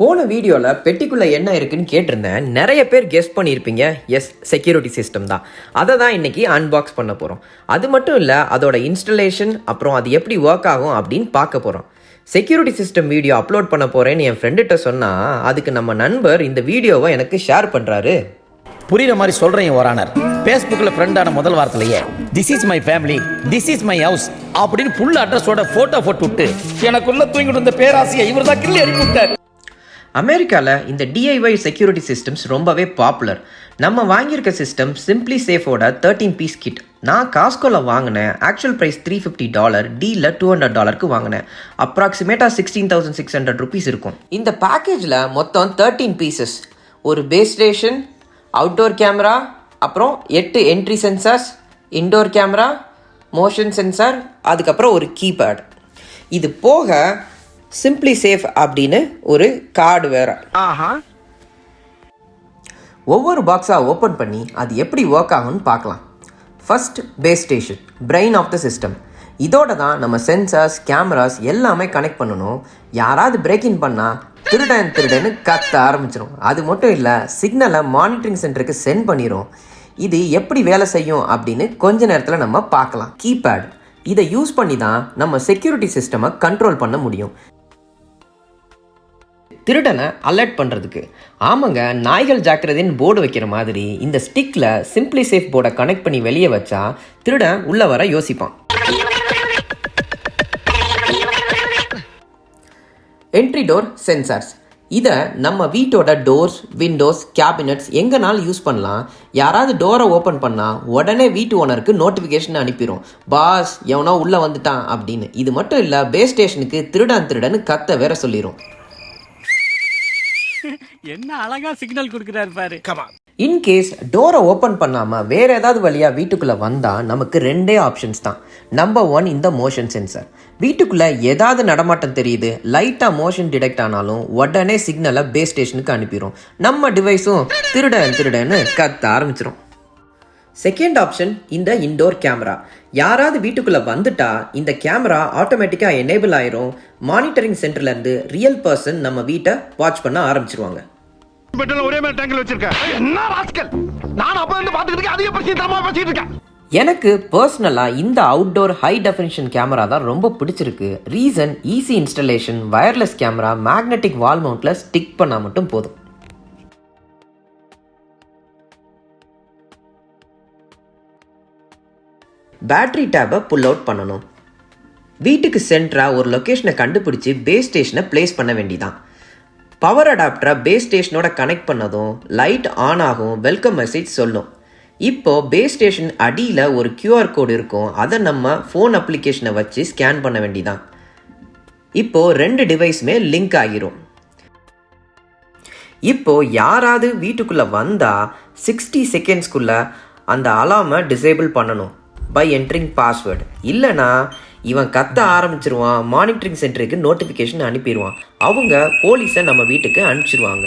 போன வீடியோவில் பெட்டிக்குள்ளே என்ன இருக்குன்னு கேட்டிருந்தேன். நிறைய பேர் கெஸ் பண்ணியிருப்பீங்க. எஸ் செக்யூரிட்டி சிஸ்டம் தான். அதை தான் இன்றைக்கி அன்பாக்ஸ் பண்ண போகிறோம் அது மட்டும் இல்லை அதோட இன்ஸ்டலேஷன் அப்புறம் அது எப்படி ஒர்க் ஆகும் அப்படின்னு பார்க்க போகிறோம் செக்யூரிட்டி சிஸ்டம் வீடியோ அப்லோட் பண்ண போகிறேன்னு என் ஃப்ரெண்டுகிட்ட சொன்னால் அதுக்கு நம்ம நண்பர் இந்த வீடியோவை எனக்கு ஷேர் பண்ணுறாரு புரியுற மாதிரி சொல்கிறேன் ஓரானர் ஃபேஸ்புக்கில் ஃப்ரெண்டான முதல் வாரத்திலேயே this is my family this is my house அப்படின்னு ஃபுல் அட்ரஸோட ஃபோட்டோ போட்டு விட்டு எனக்குள்ளே தூங்கிட்டு இருந்த பேராசியை இவர் தான் கிள்ளி அனுப்பி அமெரிக்காவில் இந்த டிஐஒய் செக்யூரிட்டி சிஸ்டம்ஸ் ரொம்பவே பாப்புலர் நம்ம வாங்கியிருக்க சிஸ்டம் சிம்பிளி சேஃபோட தேர்ட்டீன் பீஸ் கிட் நான் காஸ்கோவில் வாங்கினேன். Actual price three fifty dollar டீலில் two hundred டாலருக்கு வாங்கினேன். அப்ராக்சிமேட்டாக sixteen thousand six hundred rupees இருக்கும். இந்த பேக்கேஜில் மொத்தம் தேர்ட்டீன் பீசஸ் ஒரு பேஸ் ஸ்டேஷன் அவுட்டோர் கேமரா அப்புறம் எட்டு entry sensors indoor camera motion sensor அதுக்கப்புறம் ஒரு கீபேட் இது போக சிம்பிளி சேஃப் அப்படின்னு ஒரு கார்டு வேற. ஒவ்வொரு பாக்ஸாக ஓப்பன் பண்ணி அது எப்படி ஒர்க் ஆகும்னு பார்க்கலாம். First base station brain of the system இதோட தான் நம்ம சென்சார்ஸ் கேமராஸ் எல்லாமே கனெக்ட் பண்ணணும். யாராவது பிரேக் இன் பண்ணால் திருடன் திருடன்னு கத்த ஆரம்பிச்சிடும் அது மட்டும் இல்லை சிக்னலை மானிட்டரிங் சென்டருக்கு சென்ட் பண்ணிடும் இது எப்படி வேலை செய்யும் அப்படின்னு கொஞ்ச நேரத்தில் நம்ம பார்க்கலாம். கீபேட் இதை யூஸ் பண்ணி தான் நம்ம செக்யூரிட்டி சிஸ்டமை கண்ட்ரோல் பண்ண முடியும். திருடனை அலர்ட் பண்ணுறதுக்கு ஆமாங்க நாய்கள் ஜாக்கிரதைன்னு போர்டு வைக்கிற மாதிரி இந்த ஸ்டிக்கில் சிம்பிளி சேஃப் போர்டை கனெக்ட் பண்ணி வெளியே வச்சா திருடன் உள்ளே வர யோசிப்பான். என்ட்ரி டோர் சென்சார்ஸ் இதை நம்ம வீட்டோட டோர்ஸ் விண்டோஸ் கேபினட்ஸ் எங்கேனாலும் யூஸ் பண்ணலாம். யாராவது டோரை ஓப்பன் பண்ணால் உடனே வீட்டு ஓனருக்கு நோட்டிஃபிகேஷன் அனுப்பிடும் பாஸ் எவனோ உள்ளே வந்துட்டான் அப்படின்னு. இது மட்டும் இல்லை பேஸ் ஸ்டேஷனுக்கு திருடன் திருடன்னு கத்த வேற சொல்லிடும் என்ன அழகா சிக்னல் கொடுக்குறாரு பாரு. இன்கேஸ் டோரை ஓப்பன் பண்ணாமல் வேற ஏதாவது வழியாக வீட்டுக்குள்ளே வந்தால் நமக்கு ரெண்டே ஆப்ஷன்ஸ் தான். நம்பர் ஒன் இந்த மோஷன் சென்சர் வீட்டுக்குள்ளே ஏதாவது நடமாட்டம் தெரியுது லைட்டாக மோஷன் டிடெக்ட் ஆனாலும் உடனே சிக்னலை பேஸ் ஸ்டேஷனுக்கு அனுப்பிடும் நம்ம டிவைஸும் திருடன் திருடன்னு கத்த ஆரம்பிச்சிடும் செகண்ட் ஆப்ஷன் இந்த இன்டோர் கேமரா யாராவது வீட்டுக்குள்ளே வந்துட்டா இந்த கேமரா ஆட்டோமேட்டிக்காக எனேபிள் ஆயிரும். மானிட்டரிங் சென்டர்லேருந்து ரியல் பர்சன் நம்ம வீட்டை வாட்ச் பண்ண ஆரம்பிச்சிருவாங்க. ஒரே மாதிரி டேங்க்ல வச்சிருக்க. என்ன ராஸ்கல்? நான் அப்ப அதிக பிரச்சனை பேசிட்டு இருக்கேன். எனக்கு பர்சனலாக இந்த அவுட்டோர் ஹை டெஃபினிஷன் கேமரா தான் ரொம்ப பிடிச்சிருக்கு. Reason easy installation wireless camera magnetic wall மவுண்ட்டில் stick பண்ணால் மட்டும் போதும். பேட்டரி டேப்பை புல் அவுட் பண்ணணும். வீட்டுக்கு சென்டராக ஒரு லொக்கேஷனை கண்டுபிடிச்சி பேஸ் ஸ்டேஷனை ப்ளேஸ் பண்ண வேண்டிதான். பவர் அடாப்டரை பேஸ் ஸ்டேஷனோட கனெக்ட் பண்ணதும் லைட் ஆன் ஆகும் வெல்கம் மெசேஜ் சொல்லும். இப்போ பேஸ் ஸ்டேஷன் அடியில் ஒரு கியூஆர் கோடு இருக்கும் அதை நம்ம ஃபோன் அப்ளிகேஷனை வச்சு ஸ்கேன் பண்ண வேண்டிதான். இப்போ ரெண்டு டிவைஸுமே லிங்க் ஆகிரும். இப்போ யாராவது வீட்டுக்குள்ளே வந்தால் சிக்ஸ்டி செகண்ட்ஸ்க்குள்ளே அந்த அலாமை டிசேபிள் பண்ணணும். பை என்ட்ரிங் பாஸ்வேர்டு இல்லைனா இவன் கத்த ஆரம்பிச்சிருவான் மானிட்டரிங் சென்டருக்கு நோட்டிஃபிகேஷன் அனுப்பிடுவான் அவங்க போலீஸை நம்ம வீட்டுக்கு அனுப்பிச்சிருவாங்க.